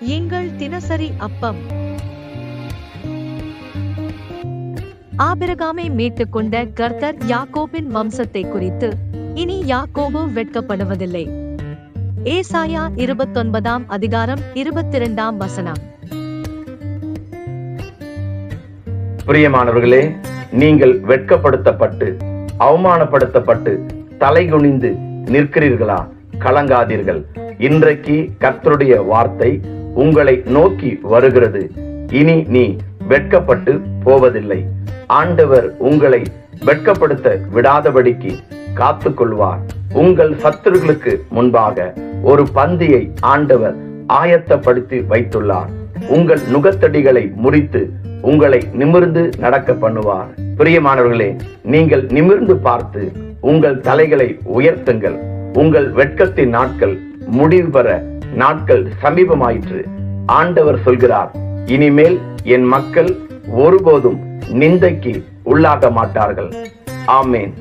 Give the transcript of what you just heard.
எங்கள் தினசரி அப்பம். ஆபிரகாமை மீட்டுக் கொண்ட கர்த்தர் யாக்கோபின் வம்சத்தை குறித்து இனி யாக்கோபு வெட்கப்படுவதில்லை. ஏசாயா இருபத்தொன்பதாம் அதிகாரம் இருபத்திரண்டாம் வசனம். பிரியமானவர்களே நீங்கள் வெட்கப்படுத்தப்பட்டு அவமானப்படுத்தப்பட்டு தலைகுனிந்து நிற்கிறீர்களா? கலங்காதீர்கள். இன்றைக்கு கர்த்தருடைய வார்த்தை உங்களை நோக்கி வருகிறது. இனி நீ வெட்கப்பட்டு போவதில்லை. ஆண்டவர் உங்களை வெட்கப்படுத்த விடாதபடிக்கு காத்துக்கொள்வார். உங்கள் சத்துருக்களுக்கு முன்பாக ஒரு பந்தியை ஆண்டவர் ஆயத்தப்படுத்தி வைத்துள்ளார். உங்கள் நுகத்தடிகளை முறித்து உங்களை நிமிர்ந்து நடக்க பண்ணுவார். பிரியமானவர்களே நீங்கள் நிமிர்ந்து பார்த்து உங்கள் தலைகளை உயர்த்துங்கள். உங்கள் வெட்கத்தின் நாட்கள் முடிவு பெற நாட்கள் சமீபமாயிற்று. ஆண்டவர் சொல்கிறார் இனிமேல் என் மக்கள் ஒருபோதும் நிந்தைக்கு உள்ளாக மாட்டார்கள். ஆமேன்.